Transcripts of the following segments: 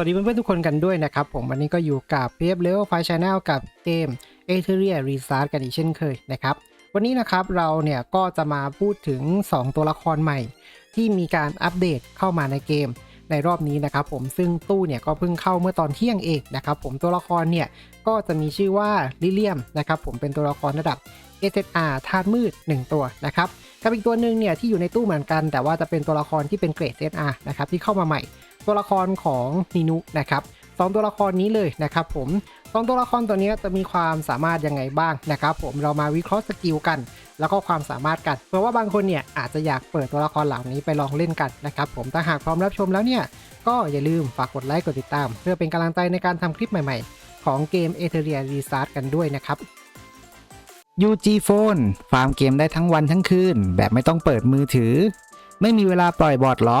วัสดีเพื่อนๆทุกคนกันด้วยนะครับ ผมวันนี้ก็อยู่กับ p f Level 5 Channel กับเกม e t e r i a Restart กันอีกเช่นเคยนะครับ วันนี้นะครับเราเนี่ยก็จะมาพูดถึง 2 ตัวละครใหม่ ที่มีการอัปเดตเข้ามาในเกมในรอบนี้นะครับผมซึ่งตู้เนี่ยก็เพิ่งเข้าเมื่อตอนเที่ยงเองนะครับผมตัวละครเนี่ยก็จะมีชื่อว่าลิเลียมนะครับผมเป็นตัวละครระดับ SSR ธาตุมืด 1 ตัวนะครับกับอีกตัวหนึ่งเนี่ยที่อยู่ในตู้เหมือนกัน แต่ว่าจะเป็นตัวละครที่เป็นเกรด SSR นะครับที่เข้ามาใหม่ ตัวละครของนินุนะครับสองตัวละครนี้เลยนะครับผมสองตัวละครตัวนี้จะมีความสามารถยังไงบ้างนะครับผมเรามาวิเคราะห์สกิลกัน แล้วก็ความสามารถกัน เพราะว่าบางคนเนี่ยอาจจะอยากเปิดตัวละครเหล่านี้ไปลองเล่นกันนะครับผมถ้าหากพร้อมรับชมแล้วเนี่ยก็อย่าลืมฝากกดไลค์กดติดตาม เพื่อเป็นกำลังใจในการทำคลิปใหม่ๆ ของเกม e t e r i a Restart กันด้วยนะครับ UG Phone ฟาร์มเกมได้ทั้งวันทั้งคืนแบบไม่ต้องเปิดมือถือ ไม่มีเวลาปล่อยบอทเหรอ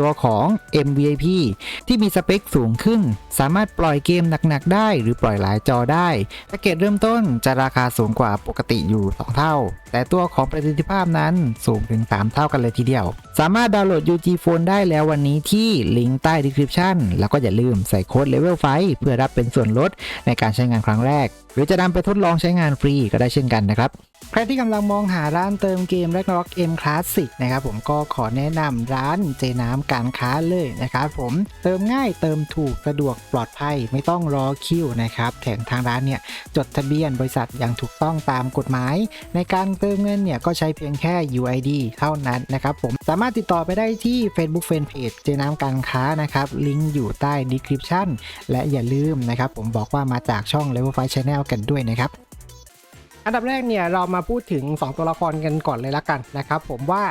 ตัวของ MVIP ที่มีสเปคสูงขึ้น สามารถปล่อยเกมหนักๆได้ หรือปล่อยหลายจอได้แพ็กเกจเริ่มต้นจะราคาสูงกว่าปกติอยู่ 2 เท่า แต่ตัวของประสิทธิภาพนั้นสูงถึง 3 เท่ากันเลยทีเดียว สามารถดาวน์โหลด UG Phone ได้แล้ววันนี้ที่ลิงก์ใต้ description แล้วก็อย่าลืมใส่โค้ด Level 5เพื่อรับเป็นส่วนลดในการใช้งานครั้งแรก หรือจะนำไปทดลองใช้งานฟรีก็ได้เช่นกันนะครับ ใครที่กำลังมองหาร้านเติมเกม Ragnarok M Classic นะครับผมก็ขอแนะนำร้านเจน้ำการค้าเลยนะครับผมเติมง่ายเติมถูกสะดวกปลอดภัยไม่ต้องรอคิวนะครับแถมทางร้านเนี่ยจดทะเบียนบริษัทอย่างถูกต้องตามกฎหมายในการเติมเงินเนี่ยก็ใช้เพียงแค่ UID เท่านั้นนะครับผมสามารถติดต่อไปได้ที่ Facebook Fanpage เจน้ำการค้านะครับลิงก์อยู่ใต้ description และอย่าลืมนะครับผมบอกว่ามาจากช่อง Level 5 Channel กันด้วยนะครับอันดับแรกเนี่ยเรามาพูดถึง 2 ตัวละครกันก่อนเลยละกันนะครับผมว่า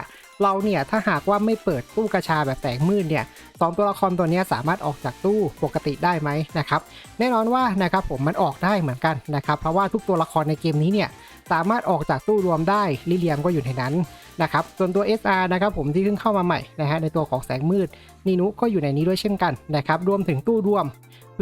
เราเนี่ยถ้าหากว่าไม่เปิดตู้กระชาแบบแสงมืดเนี่ยสองตัวละครตัวนี้สามารถออกจากตู้ปกติได้ไหมนะครับแน่นอนว่านะครับผมมันออกได้เหมือนกันนะครับเพราะว่าทุกตัวละครในเกมนี้เนี่ยสามารถออกจากตู้รวมได้ลิเลียมก็อยู่ในนั้นนะครับส่วนตัว SR นะครับผมที่เพิ่งเข้ามาใหม่นะฮะในตัวของแสงมืดนีนุก็อยู่ในนี้ด้วยเช่นกันนะครับรวมถึงตู้รวม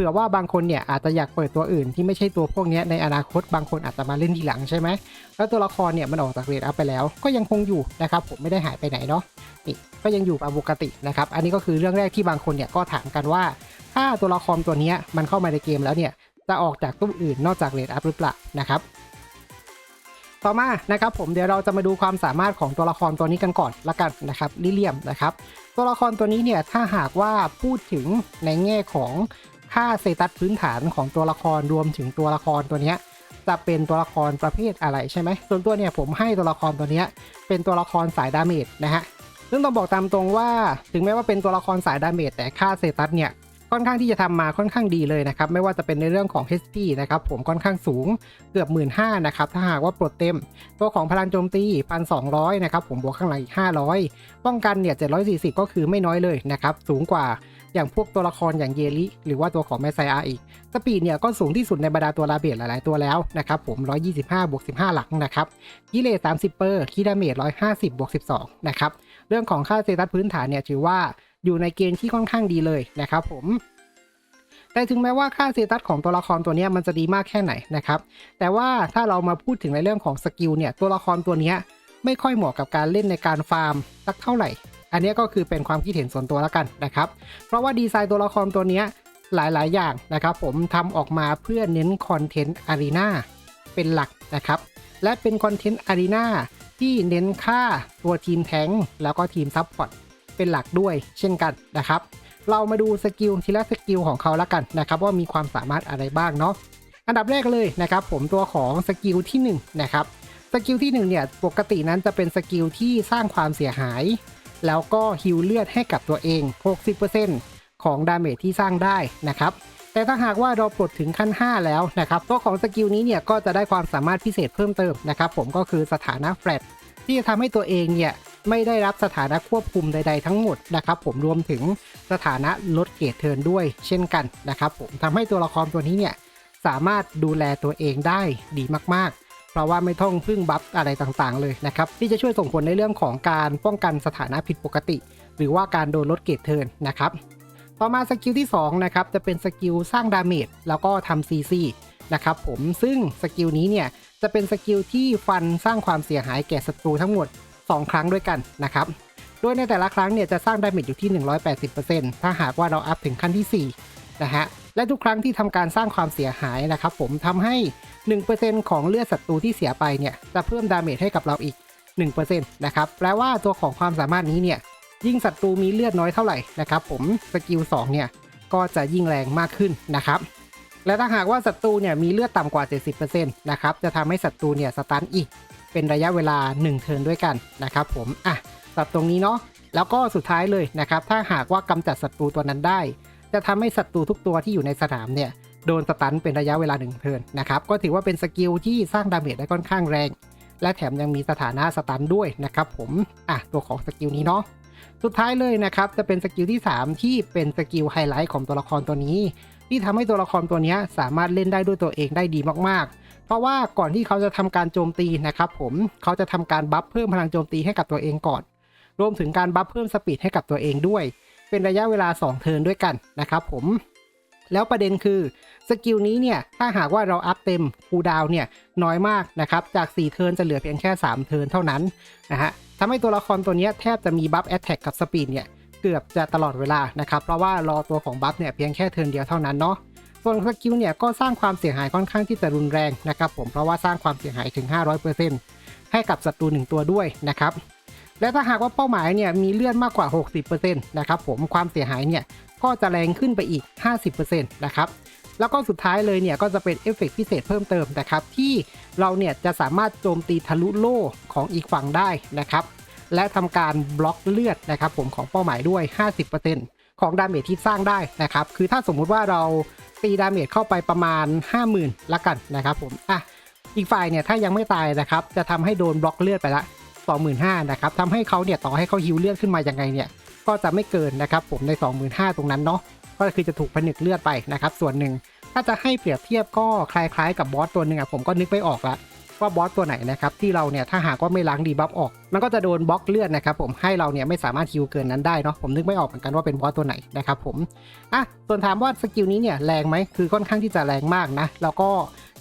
ผื่อว่าบางคนเนี่ยอาจจะอยากเปิดตัวอื่นที่ไม่ใช่ตัวพวกนี้ในอนาคตบางคนอาจจะมาเล่นทีหลังใช่ไหมแล้วตัวละครเนี่ยมันออกจากเรทอัพไปแล้ว ก็ยังคงอยู่นะครับผมไม่ได้หายไปไหนเนาะนี่ก็ยังอยู่ปกตินะครับอันนี้ก็คือเรื่องแรกที่บางคนเนี่ยก็ถามกันว่า ถ้าตัวละครตัวนี้มันเข้ามาในเกมแล้วเนี่ยจะออกจากตู้อื่นนอกจากเรทอัพหรือเปล่านะครับต่อมานะครับผมเดี๋ยวเราจะมาดูความสามารถของตัวละครตัวนี้กันก่อนละกันนะครับลิเลียมนะครับ ตัวละครตัวนี้เนี่ยถ้าหากว่าพูดถึงในแง่ของ ค่าเซตัสพื้นฐานของตัวละครรวมถึงตัวละครตัวเนี้ยจะเป็นตัวละครประเภทอะไรใช่ไหมส่วนตัวเนี่ยผมให้ตัวละครตัวเนี้ยเป็นตัวละครสายดาเมจนะฮะซึ่งต้องบอกตามตรงว่าถึงแม้ว่าเป็นตัวละครสายดาเมจแต่ค่าเซตัสเนี่ยค่อนข้างที่จะทำมาค่อนข้างดีเลยนะครับ ไม่ว่าจะเป็นในเรื่องของ HP นะครับผมค่อนข้างสูงเกือบ 1 5ื่นนะครับ ถ้าหากว่าปลดเต็ม ตัวของพลังโจมตี 1,200 นะครับ ผมบวกข้างหลังอีก 500 ป้องกันเนี่ย 740 ก็คือไม่น้อยเลยนะครับ สูงกว่า อย่างพวกตัวละครอย่างเยลิหรือว่าตัวของแมสไซอาอีก สปีดเนี่ยก็สูงที่สุดในบรรดาตัวลาเบตหลาย ๆ ตัวแล้วนะครับผม 125บวก15 หลักนะครับกิเลส30 เปอร์คีดาเมจ150บวก12 นะครับ เรื่องของค่าเซตัสพื้นฐานเนี่ยถือว่าอยู่ในเกณฑ์ที่ค่อนข้างดีเลยนะครับผมแต่ถึงแม้ว่าค่าเซตัสของตัวละครตัวนี้มันจะดีมากแค่ไหนนะครับ แต่ว่าถ้าเรามาพูดถึงในเรื่องของสกิลเนี่ยตัวละครตัวนี้ไม่ค่อยเหมาะกับการเล่นในการฟาร์มสักเท่าไหร่ อันนี้ก็คือเป็นความคิดเห็นส่วนตัวแล้วกันนะครับ เพราะว่าดีไซน์ตัวละครตัวนี้หลายๆ อย่างนะครับ ผมทำออกมาเพื่อเน้นคอนเทนต์อารีนาเป็นหลักนะครับ และเป็นคอนเทนต์อารีนาที่เน้นค่าตัวทีมแทงค์แล้วก็ทีมซับพอร์ตเป็นหลักด้วยเช่นกันนะครับ เรามาดูสกิลทีละสกิลของเขาและกันนะครับว่ามีความสามารถอะไรบ้างเนาะอันดับแรกเลยนะครับ ผมตัวของสกิลที่1นะครับสกิลที่1เนี่ยปกตินั้นจะเป็นสกิลที่สร้างความเสียหาย แล้วก็ฮิวเลือดให้กับตัวเอง 60%ของดาเมจที่สร้างได้นะครับแต่ถ้าหากว่าเราปลดถึงขั้น 5 แล้วนะครับตัวของสกิลนี้เนี่ยก็จะได้ความสามารถพิเศษเพิ่มเติมนะครับผมก็คือสถานะแฟลตที่จะทำให้ตัวเองเนี่ยไม่ได้รับสถานะควบคุมใด ๆ ทั้งหมดนะครับผมรวมถึงสถานะลดเกรดเทิร์นด้วย เช่นกันนะครับผมทำให้ตัวละครตัวนี้เนี่ยสามารถดูแลตัวเองได้ดีมากๆ เพราะว่าไม่ต้องพึ่งบัฟอะไรต่างๆเลยนะครับที่จะช่วยส่งผลในเรื่องของการป้องกันสถานะผิดปกติ หรือว่าการโดนลดเกรดเทิร์นนะครับต่อมาสกิลที่2นะครับจะเป็นสกิลสร้างดาเมจแล้วก็ทำ CC นะครับผมซึ่งสกิลนี้เนี่ยจะเป็นสกิลที่ฟันสร้างความเสียหายแก่ศัตรูทั้งหมด 2 ครั้งด้วยกันนะครับโดยในแต่ละครั้งเนี่ยจะสร้างดาเมจอยู่ที่ 180%ถ้าหากว่าเราอัพถึงขั้นที่4นะฮะ และทุกครั้งที่ทำการสร้างความเสียหายนะครับผมทำให้ 1%ของเลือดศัตรูที่เสียไปเนี่ยจะเพิ่มดาเมจให้กับเราอีก 1%นะครับแปลว่าตัวของความสามารถนี้เนี่ยยิ่งศัตรูมีเลือดน้อยเท่าไหร่นะครับผมสกิล2เนี่ยก็จะยิ่งแรงมากขึ้นนะครับและถ้าหากว่าศัตรูเนี่ยมีเลือดต่ำกว่า 70%นะครับจะทำให้ศัตรูเนี่ยสตันอีก เป็นระยะเวลา 1 เทิร์นด้วยกันนะครับผมอะตัดตรงนี้เนาะแล้วก็สุดท้ายเลยนะครับถ้าหากว่ากำจัดศัตรูตัวนั้นได้ จะทำให้ศัตรูทุกตัวที่อยู่ในสนามเนี่ยโดนสตันเป็นระยะเวลา1เทิร์นนะครับก็ถือว่าเป็นสกิลที่สร้างดาเมจได้ค่อนข้างแรง และแถมยังมีสถานะสตันด้วยนะครับผมอะตัวของสกิลนี้เนาะสุดท้ายเลยนะครับจะเป็นสกิลที่ 3 ที่เป็นสกิลไฮไลท์ของตัวละครตัวนี้ ที่ทำให้ตัวละครตัวนี้สามารถเล่นได้ด้วยตัวเองได้ดีมากๆ เพราะว่าก่อนที่เขาจะทำการโจมตีนะครับผมเขาจะทำการบัฟเพิ่มพลังโจมตีให้กับตัวเองก่อน รวมถึงการบัฟเพิ่มสปีดให้กับตัวเองด้วย เป็นระยะเวลา 2 เทิร์นด้วยกันนะครับผม แล้วประเด็นคือสกิลนี้เนี่ยถ้าหากว่าเราอัพเต็มคูดาวเนี่ยน้อยมากนะครับจาก 4 เทิร์นจะเหลือเพียงแค่ 3 เทิร์นเท่านั้นนะฮะทำให้ตัวละครตัวนี้แทบจะมีบัฟแอตแทกกับสปีดเนี่ยเกือบจะตลอดเวลานะครับเพราะว่ารอตัวของบัฟเนี่ยเพียงแค่เทิร์นเดียวเท่านั้นเนาะส่วนสกิลเนี่ยก็สร้างความเสียหายค่อนข้างที่จะรุนแรงนะครับผมเพราะว่าสร้างความเสียหายถึง 500%ให้กับศัตรูหนึ่งตัวด้วยนะครับ และถ้าหากว่าเป้าหมายเนี่ยมีเลือดมากกว่า 60%นะครับผมความเสียหายเนี่ยก็จะแรงขึ้นไปอีก 50%นะครับแล้วก็สุดท้ายเลยเนี่ยก็จะเป็นเอฟเฟกต์พิเศษเพิ่มเติมนะครับที่เราเนี่ยจะสามารถโจมตีทะลุโล่ของอีกฝั่งได้นะครับและทำการบล็อกเลือดนะครับผมของเป้าหมายด้วย 50%ของดาเมจที่สร้างได้นะครับคือถ้าสมมุติว่าเราตีดาเมจเข้าไปประมาณ 50,000ละกันนะครับผมอะอีกฝ่ายเนี่ยถ้ายังไม่ตายนะครับจะทำให้โดนบล็อกเลือดไปละ 25,000นะครับทำให้เขาเนี่ยต่อให้เขาฮิวเลือดขึ้นมายังไงเนี่ยก็จะไม่เกินนะครับผมใน 25,000ตรงนั้นเนาะก็คือจะถูกผนึกเลือดไปนะครับส่วนหนึ่งถ้าจะให้เปรียบเทียบก็คล้ายๆกับบอสตัวหนึ่งอะผมก็นึกไม่ออกละว่าบอสตัวไหนนะครับที่เราเนี่ยถ้าหากว่าไม่ล้างดีบัฟออก มันก็จะโดนบล็อกเลือดนะครับผมให้เราเนี่ยไม่สามารถฮิวเกินนั้นได้เนาะผมนึกไม่ออกเหมือนกันว่าเป็นบอสตัวไหนนะครับผมอะส่วนถามว่าสกิลนี้เนี่ยแรงไหมคือค่อนข้างที่จะแรงมากนะแล้วก็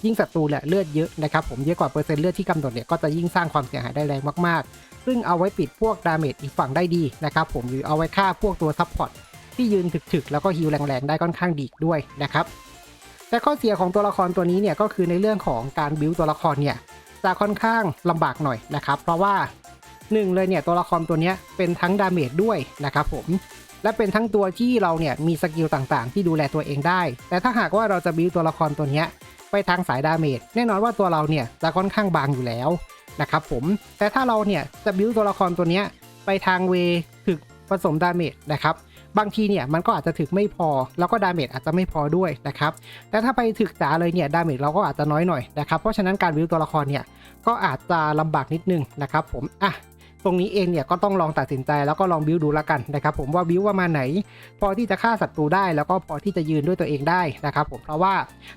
ยิ่งศัตรูเนี่ยเลือดเยอะนะครับผมเยอะกว่าเปอร์เซ็นต์เลือดที่กำหนดเนี่ยก็จะยิ่งสร้างความเสียหายได้แรงมากๆ ซึ่งเอาไว้ปิดพวกดาเมจอีกฝั่งได้ดีนะครับผมหรือเอาไว้ฆ่าพวกตัวซัพพอร์ตที่ยืนถึกๆ แล้วก็ฮิวแรงๆ ได้ค่อนข้างดีด้วยนะครับแต่ข้อเสียของตัวละครตัวนี้เนี่ยก็คือในเรื่องของการบิวตัวละครเนี่ยจะค่อนข้างลำบากหน่อยนะครับเพราะว่าหนึ่งเลยเนี่ยตัวละครตัวนี้เป็นทั้งดาเมจด้วยนะครับผมและเป็นทั้งตัวที่เราเนี่ยมีสกิลต่างๆ ที่ดูแลตัวเองได้ แต่ถ้าหากว่าเราจะบิวตัวละครตัวนี้ ไปทางสายดาเมจแน่นอนว่าตัวเราเนี่ยจะค่อนข้างบางอยู่แล้วนะครับผมแต่ถ้าเราเนี่ยจะบิวตัวละครตัวเนี้ยไปทางเวถึกผสมดาเมจนะครับบางทีเนี่ยมันก็อาจจะถึกไม่พอ แล้วก็ดาเมจอาจจะไม่พอด้วยนะครับแต่ถ้าไปถึกจ๋าเลยเนี่ยดาเมจเราก็อาจจะน้อยหน่อยนะครับเพราะฉะนั้นการบิวตัวละครเนี่ยก็อาจจะลำบากนิดนึงนะครับผมอะ ตรงนี้เองเนี่ยก็ต้องลองตัดสินใจแล้วก็ลองบิวดูละกันนะครับผมว่าบิวว่ามาไหน พอที่จะฆ่าศัตรูได้แล้วก็พอที่จะยืนด้วยตัวเองได้นะครับผมเพราะว่า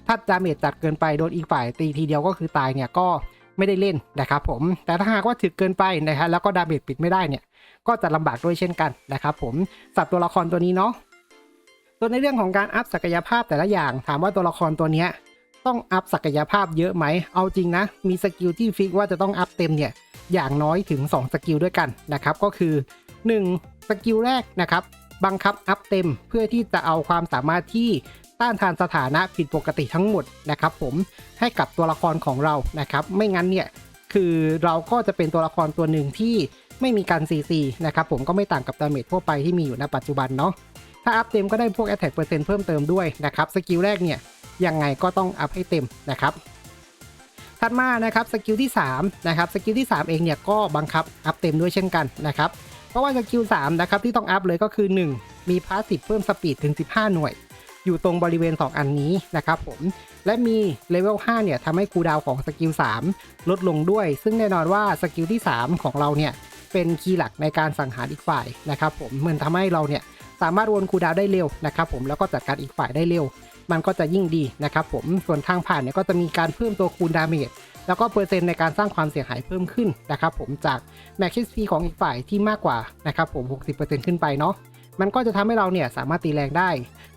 ถ้าดาเมจจัดเกินไปโดนอีกฝ่ายตีทีเดียวก็คือตายเนี่ยก็ไม่ได้เล่นนะครับผมแต่ถ้าหากว่าถึกเกินไปนะฮะแล้วก็ดาเมจปิดไม่ได้เนี่ยก็จะลำบากด้วยเช่นกันนะครับผมสับตัวละครตัวนี้เนาะส่วนในเรื่องของการอัพศักยภาพแต่ละอย่าง ถามว่าตัวละครตัวเนี้ยต้องอัพศักยภาพเยอะไหม เอาจริงนะ มีสกิลที่ฟิกว่าจะต้องอัพเต็มเนี่ย อย่างน้อยถึง 2 สกิลด้วยกันนะครับ ก็คือ 1 สกิลแรกนะครับ บังคับอัพเต็มเพื่อที่จะเอาความสามารถที่ต้านทานสถานะผิดปกติทั้งหมดนะครับผมให้กับตัวละครของเรานะครับ ไม่งั้นเนี่ยคือเราก็จะเป็นตัวละครตัวหนึ่งที่ไม่มีการ CC นะครับผมก็ไม่ต่างกับดาเมจทั่วไปที่มีอยู่ณปัจจุบันเนาะถ้าอัพเต็มก็ได้พวก Attack เปอร์เซ็นต์เพิ่มเติมด้วยนะครับสกิลแรกเนี่ยยังไงก็ต้องอัพให้เต็มนะครับ ถัดมานะครับสกิลที่3นะครับสกิลที่ 3 เองเนี่ยก็บังคับอัพเต็มด้วยเช่นกันนะครับเพราะว่าสกิล3นะครับที่ต้องอัพเลยก็คือ 1 มีพาสซีฟเพิ่มสปีดถึง 15 หน่วย อยู่ตรงบริเวณ 2 อันนี้นะครับผมและมีเลเวล5เนี่ยทำให้คูดาวของสกิล3ลดลงด้วย ซึ่งแน่นอนว่าสกิลที่ 3 ของเราเนี่ยเป็นคีย์หลักในการสังหารอีกฝ่ายนะครับผมเหมือนทำให้เราเนี่ยสามารถวนคูดาวได้เร็วนะครับผมแล้วก็จัดการอีกฝ่ายได้เร็ว มันก็จะยิ่งดีนะครับผมส่วนทางผ่านเนี่ยก็จะมีการเพิ่มตัวคูณดาเมจแล้วก็เปอร์เซ็นต์ในการสร้างความเสียหายเพิ่มขึ้นนะครับผมจากแม็กซ์พีของอีกฝ่ายที่มากกว่านะครับผม 60%ขึ้นไปเนาะมันก็จะทำให้เราเนี่ยสามารถตีแรงได้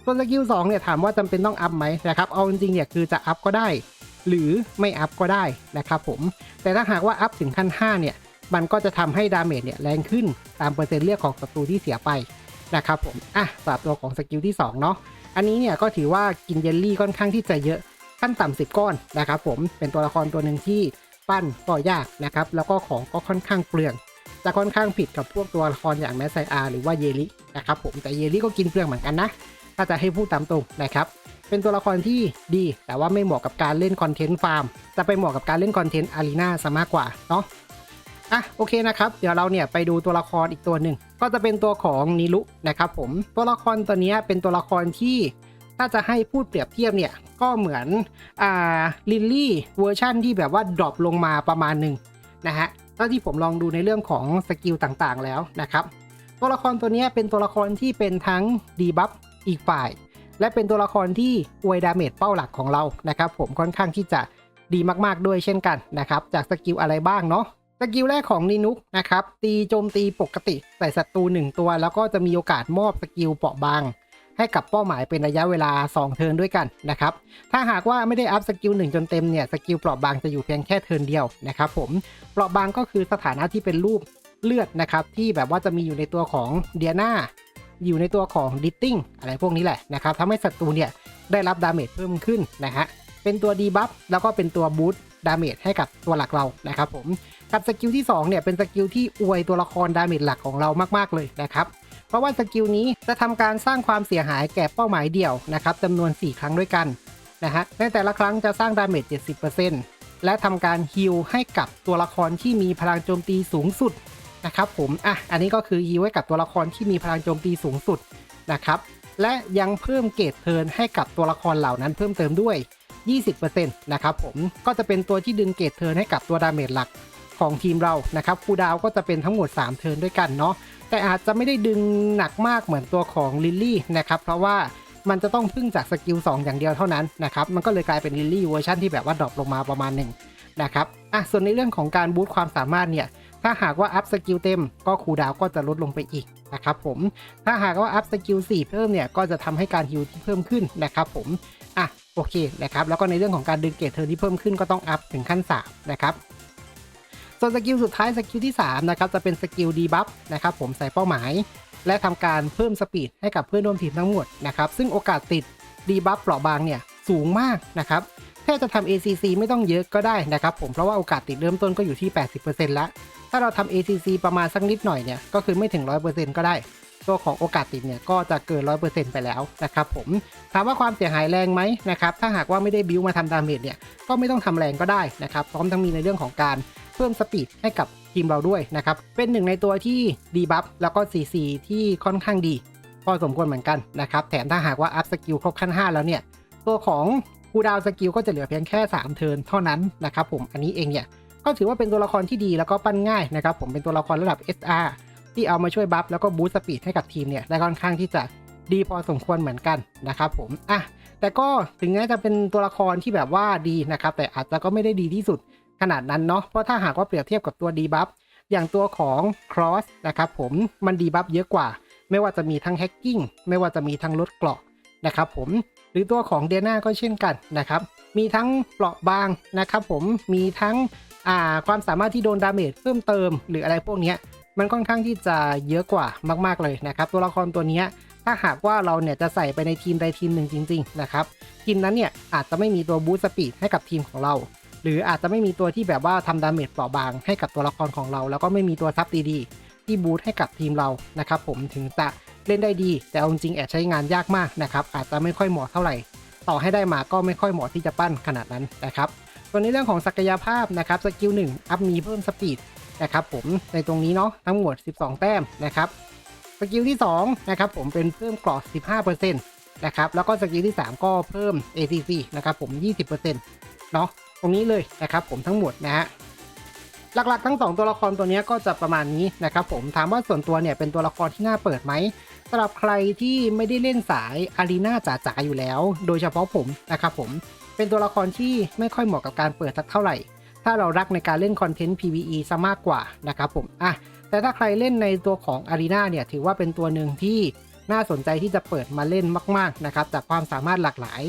ส่วนสกิล2เนี่ยถามว่าจำเป็นต้องอัพไหมนะครับเอาจริงๆเนี่ยคือจะอัพก็ได้ หรือไม่อัพก็ได้นะครับผมแต่ถ้าหากว่าอัพถึงขั้น 5 เนี่ยมันก็จะทำให้ดาเมจเนี่ยแรงขึ้นตามเปอร์เซ็นต์เลือดของศัตรูที่เสียไป นะครับผมอะสำหรับตัวของสกิลที่2เนาะอันนี้เนี่ยก็ถือว่ากินเยลลี่ค่อนข้างที่จะเยอะขั้นต่ำ10ก้อนนะครับผมเป็นตัวละครตัวหนึ่งที่ปั้นก็ยากนะครับแล้วก็ของก็ค่อนข้างเปลืองจะค่อนข้างผิดกับพวกตัวละครอย่างแมสไซอาหรือว่าเยลินะครับผมแต่เยลิก็กินเปลืองเหมือนกันนะถ้าจะให้พูดตามตรงนะครับเป็นตัวละครที่ดี แต่ว่าไม่เหมาะกับการเล่นคอนเทนต์ฟาร์มจะไปเหมาะกับการเล่นคอนเทนต์อารีนาซะมากกว่าเนาะอะโอเคนะครับ เดี๋ยวเราเนี่ยไปดูตัวละครอีกตัวหนึ่ง ก็จะเป็นตัวของนิลุนะครับผมตัวละครตัวนี้เป็นตัวละครที่ถ้าจะให้พูดเปรียบเทียบเนี่ยก็เหมือนอ่าลิลลี่เวอร์ชั่นที่แบบว่าดรอปลงมาประมาณหนึ่งนะฮะเท่าที่ผมลองดูในเรื่องของสกิลต่างๆแล้วนะครับตัวละครตัวนี้เป็นตัวละครที่เป็นทั้งดีบัฟอีกฝ่าย และเป็นตัวละครที่อวยดาเมจเป้าหลักของเรานะครับผมค่อนข้างที่จะดีมากๆด้วยเช่นกันนะครับจากสกิลอะไรบ้างเนาะ สกิลแรกของนินุกนะครับ ตีโจมตีปกติใส่ศัตรู1ตัว แล้วก็จะมีโอกาสมอบสกิลเปราะบาง ให้กับเป้าหมายเป็นระยะเวลา 2 เทิร์นด้วยกันนะครับ ถ้าหากว่าไม่ได้อัพสกิล1จนเต็มเนี่ยสกิลเปราะบางจะอยู่เพียงแค่เทิร์นเดียวนะครับผมเปราะบางก็คือสถานะที่เป็นรูปเลือดนะครับที่แบบว่าจะมีอยู่ในตัวของเดียนาอยู่ในตัวของดิตติ้งอะไรพวกนี้แหละนะครับทำให้ศัตรูเนี่ยได้รับดาเมจเพิ่มขึ้นนะฮะเป็นตัวดีบัฟแล้วก็เป็นตัวบูสต์ดาเมจให้กับตัวหลักเรานะครับผม กับสกิลที่2เนี่ยเป็นสกิลที่อวยตัวละครดาเมจหลักของเรามากๆเลยนะครับเพราะว่าสกิลนี้จะทำการสร้างความเสียหายแก่เป้าหมายเดี่ยวนะครับจำนวน 4 ครั้งด้วยกันนะฮะในแต่ละครั้งจะสร้างดาเมจ70%และทำการฮิลให้กับตัวละครที่มีพลังโจมตีสูงสุดนะครับผมอะอันนี้ก็คือฮิลให้กับตัวละครที่มีพลังโจมตีสูงสุดนะครับและยังเพิ่มเกรดเทินให้กับตัวละครเหล่านั้นเพิ่มเติมด้วย 20%นะครับผมก็จะเป็นตัวที่ดึงเกรดเทิร์นให้กับตัวดาเมจหลัก ของทีมเรานะครับคูดาวก็จะเป็นทั้งหมด 3 เทิร์นด้วยกันเนาะแต่อาจจะไม่ได้ดึงหนักมากเหมือนตัวของลิลลี่นะครับเพราะว่ามันจะต้องพึ่งจากสกิล2อย่างเดียวเท่านั้นนะครับมันก็เลยกลายเป็นลิลลี่เวอร์ชันที่แบบว่าดรอปลงมาประมาณหนึ่งนะครับอะส่วนในเรื่องของการบูตความสามารถเนี่ยถ้าหากว่าอัพสกิลเต็มก็คูดาวก็จะลดลงไปอีกนะครับผมถ้าหากว่าอัพสกิล4เพิ่มเนี่ยก็จะทำให้การฮิลที่เพิ่มขึ้นนะครับผมอะโอเคนะครับแล้วก็ในเรื่องของการดึงเกรดเทิร์นที่เพิ่มขึ้นก็ต้องอัพถึงขั้น3นะครับ ส่วนสกิลสุดท้ายสกิลที่ 3 นะครับ จะเป็นสกิลดีบัฟนะครับผมใส่เป้าหมาย และทำการเพิ่มสปีดให้กับเพื่อนร่วมทีมทั้งหมดนะครับ ซึ่งโอกาสติดดีบัฟเปราะบางเนี่ยสูงมากนะครับแค่จะทำ ACC ไม่ต้องเยอะก็ได้นะครับผมเพราะว่าโอกาสติดเริ่มต้นก็อยู่ที่ 80%แล้ว ถ้าเราทำ ACC ประมาณสักนิดหน่อยเนี่ยก็คือไม่ถึง 100%ก็ได้ตัวของโอกาสติดเนี่ยก็จะเกิน 100%ไปแล้วนะครับผมถามว่าความเสียหายแรงไหมนะครับถ้าหากว่าไม่ได้บิวมาทำดาเมจเนี่ยก็ไม่ต้องทำแรงก็ได้นะครับพร้อมทั้งมีในเรื่องของการ เพิ่มสปีดให้กับทีมเราด้วยนะครับ เป็นหนึ่งในตัวที่ดีบัฟแล้วก็ CC ที่ค่อนข้างดี พอสมควรเหมือนกันนะครับ แถมถ้าหากว่าอัพสกิลครบขั้น 5 แล้วเนี่ย ตัวของคูดาวสกิลก็จะเหลือเพียงแค่ 3 เทิร์นเท่านั้นนะครับผม อันนี้เองเนี่ย ก็ถือว่าเป็นตัวละครที่ดีแล้วก็ปั้นง่ายนะครับผม เป็นตัวละครระดับ SR ที่เอามาช่วยบัฟแล้วก็บูสต์สปีดให้กับทีมเนี่ย ได้ค่อนข้างที่จะดีพอสมควรเหมือนกันนะครับผม อะ แต่ก็ถึงแม้จะเป็นตัวละครที่แบบว่าดีนะครับ แต่อาจจะก็ไม่ได้ดีที่สุด ขนาดนั้นเนาะเพราะถ้าหากว่าเปรียบเทียบกับตัวดีบัฟอย่างตัวของ Cross นะครับผมมันดีบัฟเยอะกว่า ไม่ว่าจะมีทั้งแฮกกิ้งไม่ว่าจะมีทั้งลดเกราะนะครับผมหรือตัวของเดน่าก็เช่นกันนะครับมีทั้งเปราะบางนะครับผมมีทั้งอ่าความสามารถที่โดนดาเมจเพิ่มเติม หรืออะไรพวกนี้มันค่อนข้างที่จะเยอะกว่ามาก ๆเลยนะครับ ตัวละครตัวนี้ถ้าหากว่าเราเนี่ยจะใส่ไปในทีมใดทีมหนึ่งจริง ๆ นะครับ ทีมนั้นเนี่ยอาจจะไม่มีตัวบูสต์สปีดให้กับทีมของเรา หรืออาจจะไม่มีตัวที่แบบว่าทำดาเมจเปราะบางให้กับตัวละครของเรา แล้วก็ไม่มีตัวซับดีๆที่บูสต์ให้กับทีมเรานะครับผมถึงจะเล่นได้ดี แต่เอาจริงๆแอบใช้งานยากมากนะครับอาจจะไม่ค่อยเหมาะเท่าไหร่ ต่อให้ได้มาก็ไม่ค่อยเหมาะที่จะปั้นขนาดนั้นนะครับส่วนในเรื่องของศักยภาพนะครับสกิล1อัพมีเพิ่มสปีดนะครับผมในตรงนี้เนาะทั้งหมด 12 แต้มนะครับสกิลที่2นะครับผมเป็นเพิ่มกรอบ15%นะครับแล้วก็สกิลที่ 3 ก็เพิ่ม ACC นะครับผม 20%เนาะ รงนี้เลยนะครับผมทั้งหมดนะฮะหลักๆ ทั้ง 2 ตัวละครตัวนี้ก็จะประมาณนี้นะครับผมถามว่าส่วนตัวเนี่ยเป็นตัวละครที่น่าเปิดไหมสำหรับใครที่ไม่ได้เล่นสายอารีนาจ๋าๆอยู่แล้ว โดยเฉพาะผมนะครับผมเป็นตัวละครที่ไม่ค่อยเหมาะกับการเปิดสักเท่าไหร่ ถ้าเรารักในการเล่นคอนเทนต์ PVE ซะมากกว่านะครับผมอะแต่ถ้าใครเล่นในตัวของ Arena เนี่ยถือว่าเป็นตัวหนึ่งที่น่าสนใจที่จะเปิดมาเล่นมาก ๆนะครับจากความสามารถหลากหลาย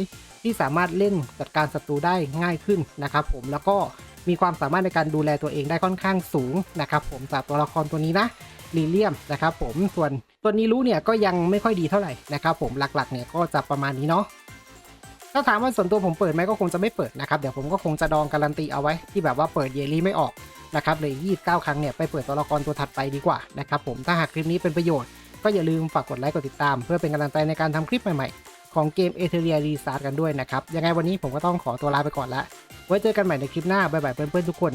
ที่สามารถเล่นจัดการศัตรูได้ง่ายขึ้นนะครับผมแล้วก็มีความสามารถในการดูแลตัวเองได้ค่อนข้างสูงนะครับผมจากตัวละครตัวนี้นะลีเลียมนะครับผมส่วนตัวนี้รู้เนี่ยก็ยังไม่ค่อยดีเท่าไหร่นะครับผมหลักๆเนี่ยก็จะประมาณนี้เนาะถ้าถามว่าส่วนตัวผมเปิดไหมก็คงจะไม่เปิดนะครับเดี๋ยวผมก็คงจะดองการันตีเอาไว้ที่แบบว่าเปิดเยลลี่ไม่ออกนะครับเลย29 ครั้งเนี่ยไปเปิดตัวละครตัวถัดไปดีกว่านะครับผมถ้าหากคลิปนี้เป็นประโยชน์ก็อย่าลืมฝากกดไลค์กดติดตาม เพื่อเป็นกำลังใจในการทำคลิปใหม่ๆ ของเกมเอเทเรียรีสตาร์กันด้วยนะครับ ยังไงวันนี้ผมก็ต้องขอตัวลาไปก่อนละไว้เจอกันใหม่ในคลิปหน้า บ๊ายบายเพื่อนๆทุกคน